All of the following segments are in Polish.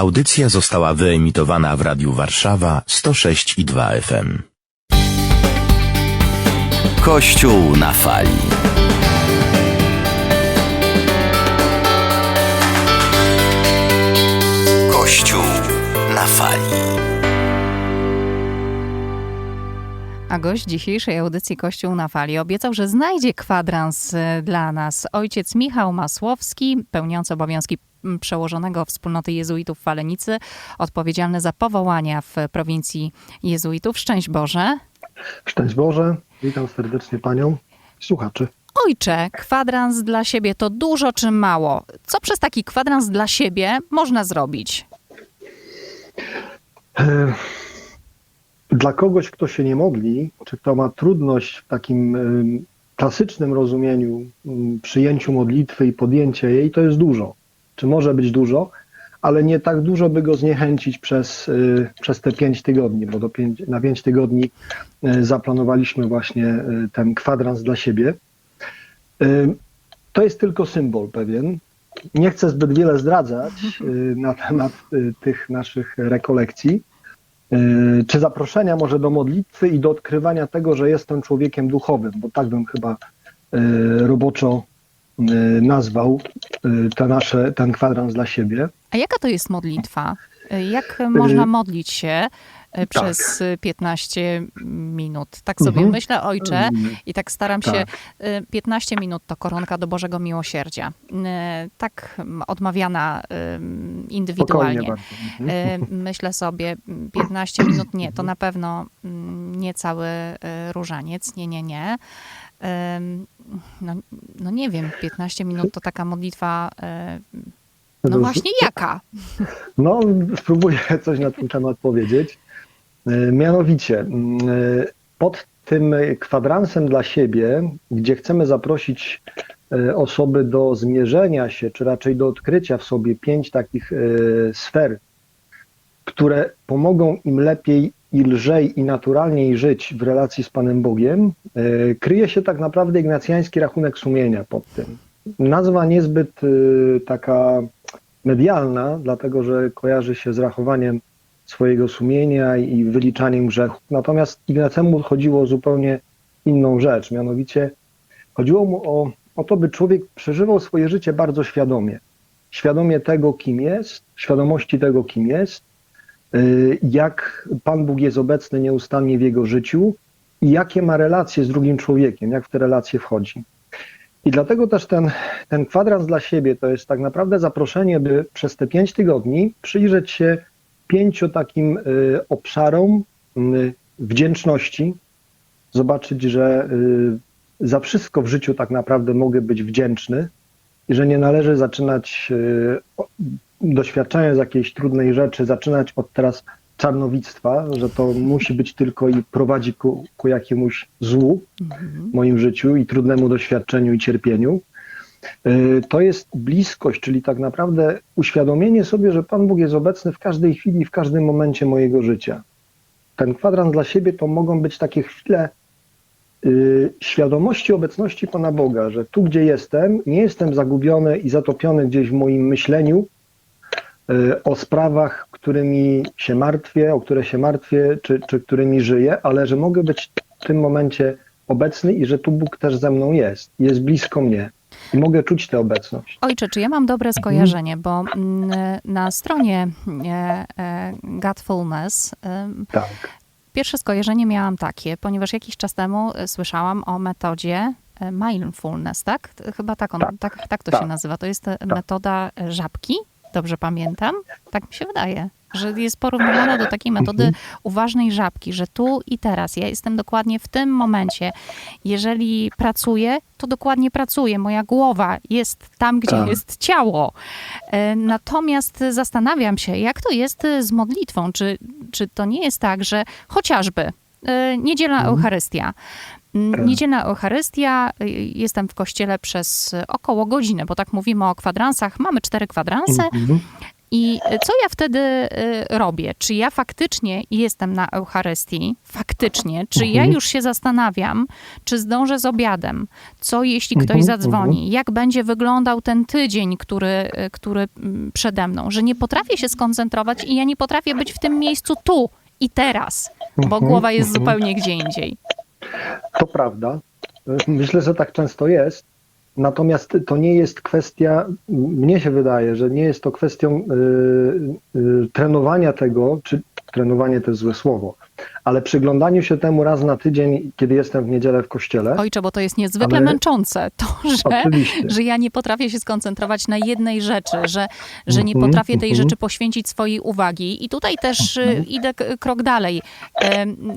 Audycja została wyemitowana w Radiu Warszawa 106 i 2 FM. Kościół na fali. Kościół na fali. A gość dzisiejszej audycji Kościół na Fali obiecał, że znajdzie kwadrans e, dla nas. Ojciec Michał Masłowski, pełniący obowiązki przełożonego wspólnoty jezuitów w Falenicy, odpowiedzialny za powołania w prowincji jezuitów. Szczęść Boże. Szczęść Boże, witam serdecznie Panią i słuchaczy. Ojcze, kwadrans dla siebie to dużo czy mało? Co przez taki kwadrans dla siebie można zrobić? E, Dla kogoś, kto się nie modli, czy kto ma trudność w takim em, klasycznym rozumieniu przyjęciu modlitwy i podjęcia jej, to jest dużo. Czy może być dużo, ale nie tak dużo, by go zniechęcić przez, y, przez te pięć tygodni, bo do na pięć tygodni y, zaplanowaliśmy właśnie y, ten kwadrans dla siebie. To jest tylko symbol pewien. Nie chcę zbyt wiele zdradzać na temat tych naszych rekolekcji, czy zaproszenia może do modlitwy i do odkrywania tego, że jestem człowiekiem duchowym, bo tak bym chyba roboczo nazwał y, te nasze, ten kwadrans dla siebie. A jaka to jest modlitwa? E, Jak można modlić się tak. przez e, 15 minut? Tak sobie Mhm. myślę, ojcze, Mm, i tak staram się. tak. e, 15 minut to koronka do Bożego Miłosierdzia. Tak odmawiana indywidualnie. Mhm. Myślę sobie, m, 15 minut nie, to na pewno mm, nie cały różaniec, nie, nie, nie. No, no nie wiem, 15 minut to taka modlitwa, e, no właśnie jaka? No, spróbuję coś na ten temat powiedzieć. E, Mianowicie, e, pod tym kwadransem dla siebie, gdzie chcemy zaprosić osoby do zmierzenia się, czy raczej do odkrycia w sobie pięć takich sfer, które pomogą im lepiej i lżej i naturalniej żyć w relacji z Panem Bogiem, e, kryje się tak naprawdę ignacjański rachunek sumienia pod tym. Nazwa niezbyt e, taka medialna, dlatego że kojarzy się z rachowaniem swojego sumienia i wyliczaniem grzechów. Natomiast Ignacemu chodziło o zupełnie inną rzecz, mianowicie chodziło mu o, o to, by człowiek przeżywał swoje życie bardzo świadomie. Świadomie tego, kim jest, świadomości tego, kim jest, jak Pan Bóg jest obecny nieustannie w jego życiu i jakie ma relacje z drugim człowiekiem, jak w te relacje wchodzi. I dlatego też ten, ten kwadrans dla siebie to jest tak naprawdę zaproszenie, by przez te pięć tygodni przyjrzeć się pięciu takim y, obszarom y, wdzięczności, zobaczyć, że y, za wszystko w życiu tak naprawdę mogę być wdzięczny i że nie należy zaczynać, y, doświadczając jakiejś trudnej rzeczy, zaczynać od teraz czarnowictwa, że to musi być tylko i prowadzi ku, ku jakiemuś złu w moim życiu i trudnemu doświadczeniu i cierpieniu. Y, To jest bliskość, czyli tak naprawdę uświadomienie sobie, że Pan Bóg jest obecny w każdej chwili, w każdym momencie mojego życia. Ten kwadrans dla siebie to mogą być takie chwile y, świadomości obecności Pana Boga, że tu, gdzie jestem, nie jestem zagubiony i zatopiony gdzieś w moim myśleniu o sprawach, którymi się martwię, o które się martwię, czy, czy którymi żyję, ale że mogę być w tym momencie obecny i że tu Bóg też ze mną jest, jest blisko mnie i mogę czuć tę obecność. Ojcze, czy ja mam dobre skojarzenie, bo mm, na stronie e, e, Godfulness Tak. pierwsze skojarzenie miałam takie, ponieważ jakiś czas temu e, słyszałam o metodzie e, mindfulness, tak? Chyba tak, on, Tak. tak, tak to Tak. się nazywa. To jest e, metoda e, żabki, dobrze pamiętam? Tak mi się wydaje, że jest porównywana do takiej metody uważnej żabki, że tu i teraz, ja jestem dokładnie w tym momencie. Jeżeli pracuję, to dokładnie pracuję. Moja głowa jest tam, gdzie Tak. jest ciało. E, Natomiast zastanawiam się, jak to jest z modlitwą. Czy, czy to nie jest tak, że chociażby e, niedzielna Eucharystia. Mm, Tak. Niedzielna Eucharystia, y, jestem w kościele przez około godzinę, bo tak mówimy o kwadransach. Mamy cztery kwadranse Mhm. I co ja wtedy y, robię? Czy ja faktycznie jestem na Eucharystii? Faktycznie? Czy ja Mhm. już się zastanawiam, czy zdążę z obiadem? Co jeśli ktoś Mhm, zadzwoni? Jak będzie wyglądał ten tydzień, który, y, który mm, przede mną? Że nie potrafię się skoncentrować i ja nie potrafię być w tym miejscu tu i teraz, bo głowa jest zupełnie gdzie indziej. To prawda. Myślę, że tak często jest. Natomiast to nie jest kwestia, mnie się wydaje, że nie jest to kwestią y, y, trenowania tego, czy trenowanie to jest złe słowo, ale przyglądaniu się temu raz na tydzień, kiedy jestem w niedzielę w kościele. Ojcze, bo to jest niezwykle Ale- męczące, to, że, Oczywiście. że ja nie potrafię się skoncentrować na jednej rzeczy, że, że nie Mhm, potrafię tej mhm. rzeczy poświęcić swojej uwagi. I tutaj też y, idę k- krok dalej.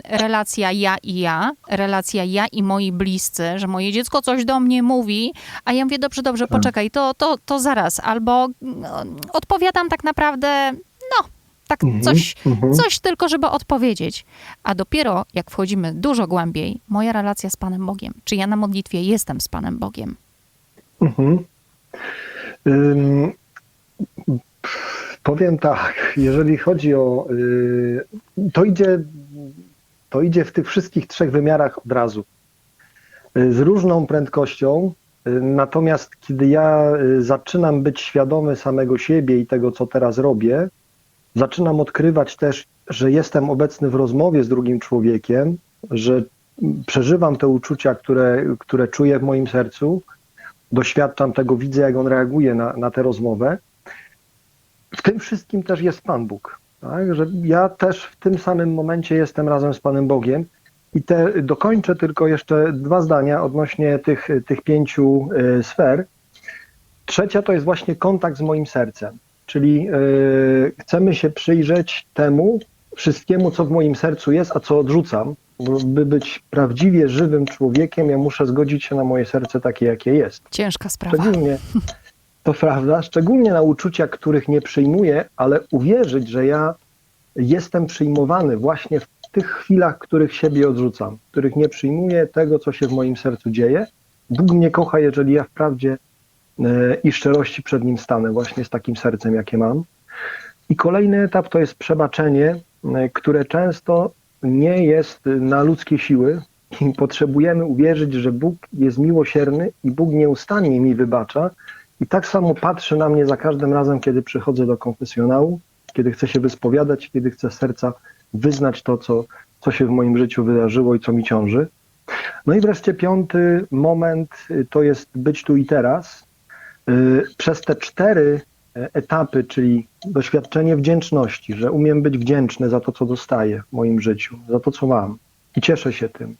Relacja ja i ja, relacja ja i moi bliscy, że moje dziecko coś do mnie mówi, a ja mówię, dobrze, dobrze, Tak. poczekaj, to, to, to zaraz. Albo no, odpowiadam tak naprawdę, no, tak Mhm, coś, mhm. coś tylko, żeby odpowiedzieć. A dopiero jak wchodzimy dużo głębiej, moja relacja z Panem Bogiem. Czy ja na modlitwie jestem z Panem Bogiem? Mhm. Ym, powiem tak, jeżeli chodzi o. y, to, idzie, to idzie w tych wszystkich trzech wymiarach od razu. Z różną prędkością. y, Natomiast kiedy ja y, zaczynam być świadomy samego siebie i tego, co teraz robię, zaczynam odkrywać też, że jestem obecny w rozmowie z drugim człowiekiem, że przeżywam te uczucia, które, które czuję w moim sercu, doświadczam tego, widzę, jak on reaguje na, na tę rozmowę. W tym wszystkim też jest Pan Bóg. Tak? Że ja też w tym samym momencie jestem razem z Panem Bogiem. I te, dokończę tylko jeszcze dwa zdania odnośnie tych, tych pięciu y, sfer. Trzecia to jest właśnie kontakt z moim sercem. Czyli y, chcemy się przyjrzeć temu wszystkiemu, co w moim sercu jest, a co odrzucam. By być prawdziwie żywym człowiekiem, ja muszę zgodzić się na moje serce takie, jakie jest. Ciężka sprawa. Szczególnie, to prawda, szczególnie na uczucia, których nie przyjmuję, ale uwierzyć, że ja jestem przyjmowany właśnie w tych chwilach, których siebie odrzucam, których nie przyjmuję tego, co się w moim sercu dzieje. Bóg mnie kocha, jeżeli ja wprawdzie e, i szczerości przed Nim stanę, właśnie z takim sercem, jakie mam. I kolejny etap to jest przebaczenie, e, które często nie jest na ludzkie siły. I potrzebujemy uwierzyć, że Bóg jest miłosierny i Bóg nieustannie mi wybacza. I tak samo patrzy na mnie za każdym razem, kiedy przychodzę do konfesjonału, kiedy chcę się wyspowiadać, kiedy chcę serca wyznać to, co, co się w moim życiu wydarzyło i co mi ciąży. No i wreszcie piąty moment y, to jest być tu i teraz. Y, Przez te cztery e, etapy, czyli doświadczenie wdzięczności, że umiem być wdzięczny za to, co dostaję w moim życiu, za to, co mam i cieszę się tym,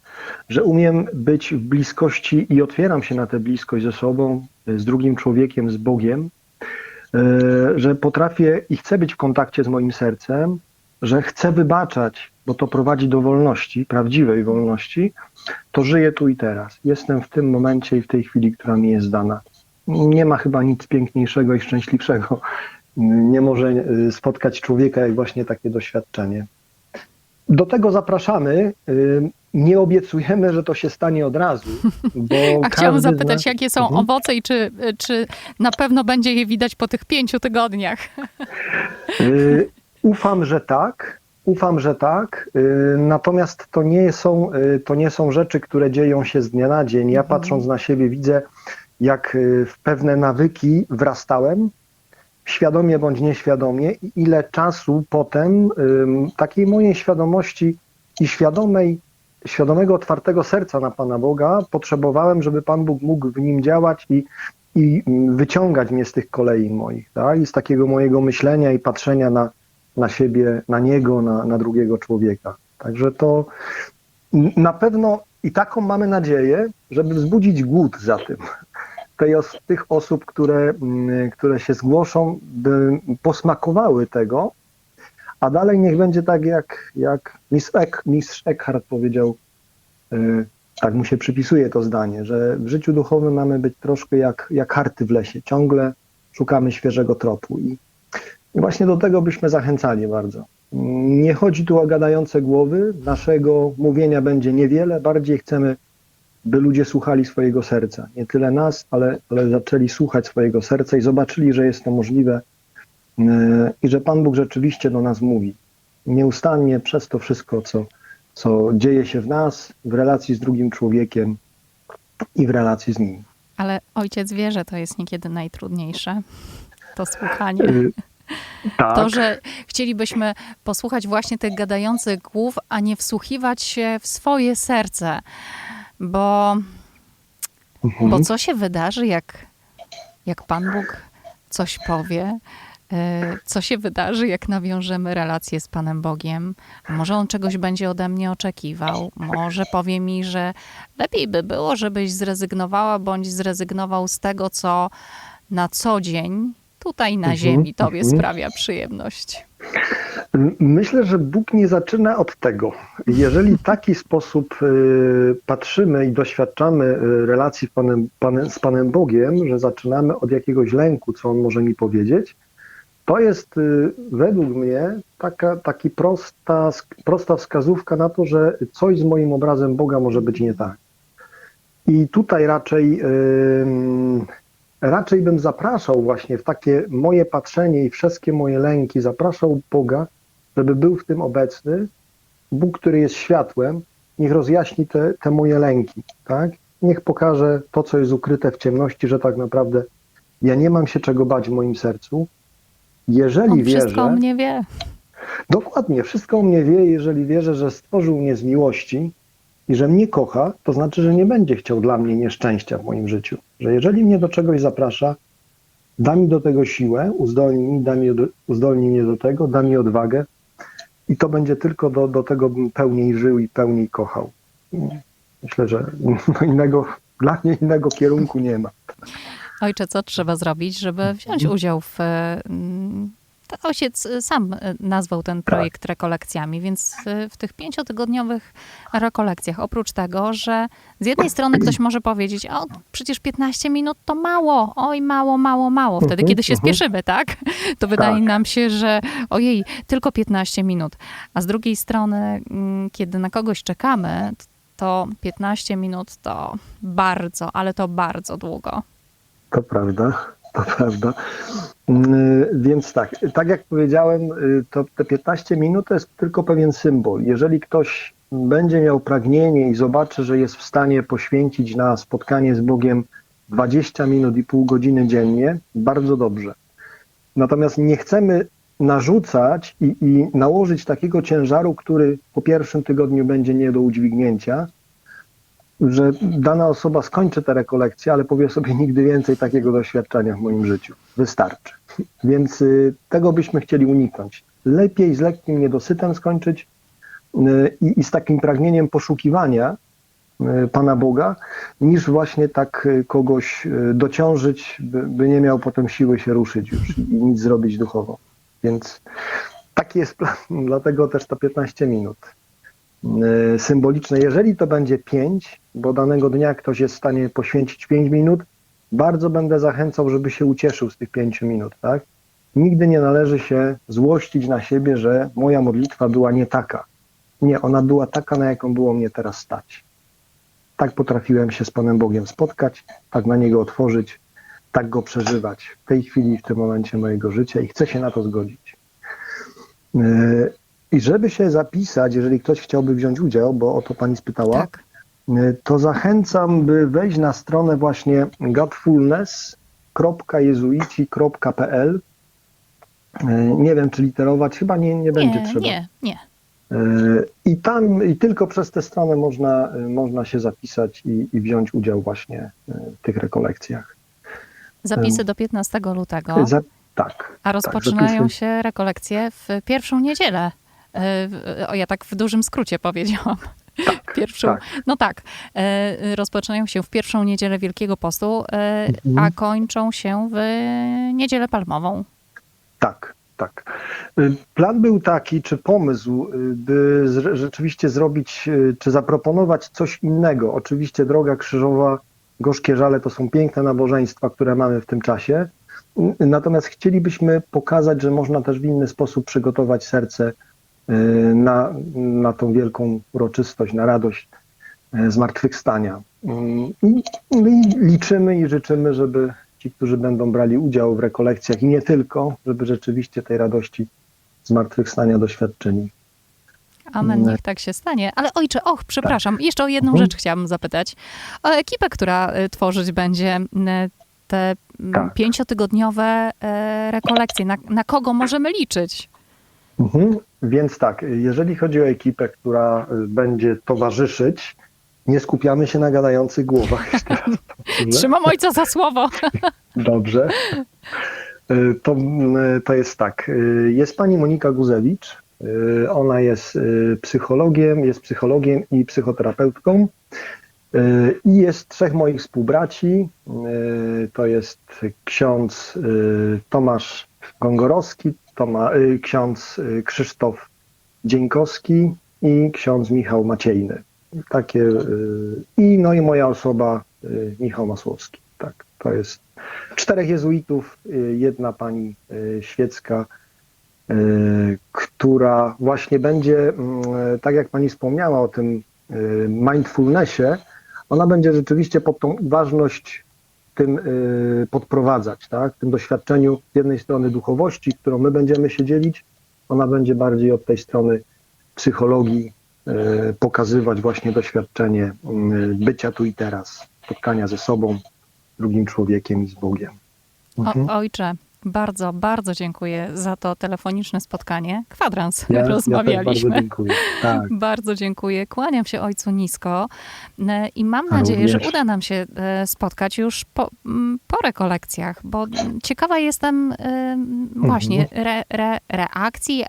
że umiem być w bliskości i otwieram się na tę bliskość ze sobą, y, z drugim człowiekiem, z Bogiem, y, że potrafię i chcę być w kontakcie z moim sercem, że chcę wybaczać, bo to prowadzi do wolności, prawdziwej wolności, to żyję tu i teraz. Jestem w tym momencie i w tej chwili, która mi jest dana. Nie ma chyba nic piękniejszego i szczęśliwszego. Nie może y, spotkać człowieka jak właśnie takie doświadczenie. Do tego zapraszamy. y, Nie obiecujemy, że to się stanie od razu, bo A chciałam zapytać, nas- jakie są Mhm. owoce i czy, czy na pewno będzie je widać po tych pięciu tygodniach? Ufam, że tak. Ufam, że tak. Natomiast to nie są, to nie są rzeczy, które dzieją się z dnia na dzień. Ja patrząc na siebie widzę, jak y, w pewne nawyki wrastałem, świadomie bądź nieświadomie, i ile czasu potem takiej mojej świadomości i świadomej, świadomego, otwartego serca na Pana Boga potrzebowałem, żeby Pan Bóg mógł w nim działać i, i wyciągać mnie z tych kolei moich, tak? i z takiego mojego myślenia i patrzenia na, na siebie, na Niego, na, na drugiego człowieka. Także to na pewno i taką mamy nadzieję, żeby wzbudzić głód za tym. Tej os- tych osób, które, mm, które się zgłoszą, by posmakowały tego, a dalej niech będzie tak, jak, jak mistrz, Eck, mistrz Eckhart powiedział, y, tak mu się przypisuje to zdanie, że w życiu duchowym mamy być troszkę jak, jak harty w lesie. Ciągle szukamy świeżego tropu. I, i właśnie do tego byśmy zachęcali bardzo. Nie chodzi tu o gadające głowy. Naszego mówienia będzie niewiele. Bardziej chcemy, by ludzie słuchali swojego serca. Nie tyle nas, ale, ale zaczęli słuchać swojego serca i zobaczyli, że jest to możliwe y, i że Pan Bóg rzeczywiście do nas mówi. Nieustannie przez to wszystko, co, co dzieje się w nas, w relacji z drugim człowiekiem i w relacji z nim. Ale ojciec wie, że to jest niekiedy najtrudniejsze. To słuchanie. Y, Tak, To, że chcielibyśmy posłuchać właśnie tych gadających głów, a nie wsłuchiwać się w swoje serce. Bo, mhm. bo co się wydarzy, jak, jak Pan Bóg coś powie? E, Co się wydarzy, jak nawiążemy relację z Panem Bogiem? Może On czegoś będzie ode mnie oczekiwał? Może powie mi, że lepiej by było, żebyś zrezygnowała bądź zrezygnował z tego, co na co dzień tutaj na Mhm, ziemi Tobie mhm. sprawia przyjemność. Myślę, że Bóg nie zaczyna od tego. Jeżeli w taki sposób y, patrzymy i doświadczamy y, relacji Panem, Panem, z Panem Bogiem, że zaczynamy od jakiegoś lęku, co On może mi powiedzieć, to jest y, według mnie taka taki prosta, prosta wskazówka na to, że coś z moim obrazem Boga może być nie tak. I tutaj raczej, ym, raczej bym zapraszał właśnie w takie moje patrzenie i wszystkie moje lęki, zapraszał Boga, żeby był w tym obecny. Bóg, który jest światłem, niech rozjaśni te, te moje lęki, tak? Niech pokaże to, co jest ukryte w ciemności, że tak naprawdę ja nie mam się czego bać w moim sercu. Jeżeli On wierzę, wszystko o mnie wie. Dokładnie, wszystko o mnie wie, jeżeli wierzę, że stworzył mnie z miłości i że mnie kocha, to znaczy, że nie będzie chciał dla mnie nieszczęścia w moim życiu. Że jeżeli mnie do czegoś zaprasza, da mi do tego siłę, uzdolni, mi, da mi, uzdolni mnie do tego, da mi odwagę i to będzie tylko do, do tego, bym pełniej żył i pełniej kochał. Myślę, że no innego, dla mnie innego kierunku nie ma. Ojcze, co trzeba zrobić, żeby wziąć udział w. Ojciec e, sam e, nazwał ten projekt rekolekcjami, więc e, w tych pięciotygodniowych rekolekcjach, oprócz tego, że z jednej strony ktoś może powiedzieć, o przecież 15 minut to mało, oj mało, mało, mało, wtedy Mhm, kiedy się mhm. spieszymy, tak? To wydaje Tak. nam się, że ojej, tylko 15 minut. A z drugiej strony, mm, kiedy na kogoś czekamy, to 15 minut to bardzo, ale to bardzo długo. To prawda, to prawda. Mm, Więc tak, tak jak powiedziałem, y, to te 15 minut to jest tylko pewien symbol. Jeżeli ktoś będzie miał pragnienie i zobaczy, że jest w stanie poświęcić na spotkanie z Bogiem 20 minut i pół godziny dziennie, bardzo dobrze. Natomiast nie chcemy narzucać i, i nałożyć takiego ciężaru, który po pierwszym tygodniu będzie nie do udźwignięcia, że dana osoba skończy tę rekolekcję, ale powie sobie nigdy więcej takiego doświadczenia w moim życiu. Wystarczy. Więc y, tego byśmy chcieli uniknąć. Lepiej z lekkim niedosytem skończyć y, i, i z takim pragnieniem poszukiwania y, Pana Boga, niż właśnie tak kogoś dociążyć, by, by nie miał potem siły się ruszyć już i nic zrobić duchowo. Więc taki jest plan, dlatego też to 15 minut symboliczne. Jeżeli to będzie 5, bo danego dnia ktoś jest w stanie poświęcić 5 minut, bardzo będę zachęcał, żeby się ucieszył z tych 5 minut, tak? Nigdy nie należy się złościć na siebie, że moja modlitwa była nie taka. Nie, ona była taka, na jaką było mnie teraz stać. Tak potrafiłem się z Panem Bogiem spotkać, tak na Niego otworzyć, tak Go przeżywać w tej chwili, w tym momencie mojego życia i chcę się na to zgodzić. I żeby się zapisać, jeżeli ktoś chciałby wziąć udział, bo o to Pani spytała, Tak. to zachęcam, by wejść na stronę właśnie godfulness.jezuici.pl. Nie wiem, czy literować, chyba nie, nie będzie Nie, trzeba. nie, nie. Yy, I tam, i tylko przez tę stronę można, yy, można się zapisać i, i wziąć udział właśnie yy, w tych rekolekcjach. Zapisy do 15 lutego, Za, tak. a rozpoczynają zapisy- się rekolekcje w pierwszą niedzielę. E, O, ja tak w dużym skrócie powiedziałam. Tak, Pierwszą, tak. No tak, e, rozpoczynają się w pierwszą niedzielę Wielkiego Postu, e, Mhm. a kończą się w niedzielę palmową. Tak, tak. Y, Plan był taki, czy pomysł, y, by rzeczywiście zrobić, y, czy zaproponować coś innego. Oczywiście Droga Krzyżowa, Gorzkie Żale to są piękne nabożeństwa, które mamy w tym czasie. Natomiast chcielibyśmy pokazać, że można też w inny sposób przygotować serce na, na tą wielką uroczystość, na radość y, zmartwychwstania. Y, I, I liczymy i życzymy, żeby ci, którzy będą brali udział w rekolekcjach i nie tylko, żeby rzeczywiście tej radości zmartwychwstania doświadczyli. Amen, Nie. niech tak się stanie. Ale ojcze, och, przepraszam, jeszcze o jedną Mhm. rzecz chciałabym zapytać. O ekipę, która y, tworzyć będzie y, te y, Tak. pięciotygodniowe y, rekolekcje. Na, na kogo możemy liczyć? Mhm. Więc tak, jeżeli chodzi o ekipę, która y, będzie towarzyszyć, nie skupiamy się na gadających głowach. Trzymam ojca za słowo. Dobrze. Y, To, y, to jest tak. Jest pani Monika Guzewicz. Ona jest psychologiem, jest psychologiem i psychoterapeutką. I jest trzech moich współbraci. To jest ksiądz Tomasz Gongorowski, Toma, y, ksiądz y, Krzysztof Dzieńkowski i ksiądz Michał Maciejny. Takie, y, I no i moja osoba, Michał Masłowski. Tak, to jest czterech jezuitów, jedna pani świecka, która właśnie będzie, mm, tak jak pani wspomniała o tym mindfulnessie, ona będzie rzeczywiście pod tą ważność tym y, podprowadzać, tak? tym doświadczeniu z jednej strony duchowości, którą my będziemy się dzielić, ona będzie bardziej od tej strony psychologii y, pokazywać właśnie doświadczenie y, bycia tu i teraz, spotkania ze sobą, drugim człowiekiem i z Bogiem. Mhm. O, ojcze, bardzo, bardzo dziękuję za to telefoniczne spotkanie. Kwadrans Ja, ja rozmawialiśmy. bardzo dziękuję. Tak. Bardzo dziękuję. Kłaniam się ojcu nisko e, i mam A nadzieję, że również. uda nam się e, spotkać już po, po rekolekcjach, bo ciekawa jestem e, m, właśnie Mhm. re, re, reakcji.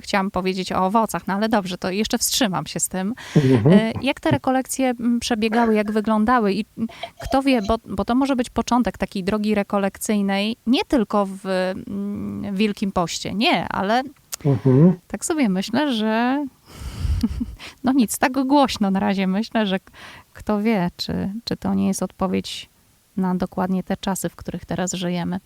Chciałam powiedzieć o owocach, no ale dobrze, to jeszcze wstrzymam się z tym. Mhm. Jak te rekolekcje przebiegały, jak wyglądały i kto wie, bo, bo to może być początek takiej drogi rekolekcyjnej, nie tylko w mm, Wielkim Poście, nie, ale Mhm. tak sobie myślę, że no nic, tak głośno na razie myślę, że kto wie, czy, czy to nie jest odpowiedź na dokładnie te czasy, w których teraz żyjemy.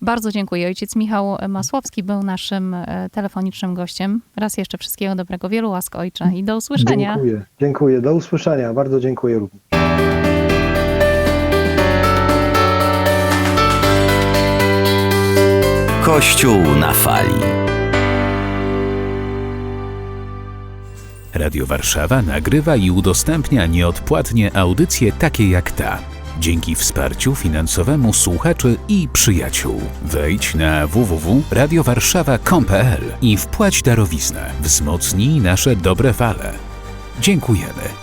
Bardzo dziękuję. Ojciec Michał Masłowski był naszym e, telefonicznym gościem. Raz jeszcze wszystkiego dobrego, wielu łask ojcze i do usłyszenia. Dziękuję. Dziękuję. Do usłyszenia. Bardzo dziękuję również. Kościół na fali. Radio Warszawa nagrywa i udostępnia nieodpłatnie audycje takie jak ta. Dzięki wsparciu finansowemu słuchaczy i przyjaciół. Wejdź na www.radiowarszawa.com.pl i wpłać darowiznę. Wzmocnij nasze dobre fale. Dziękujemy.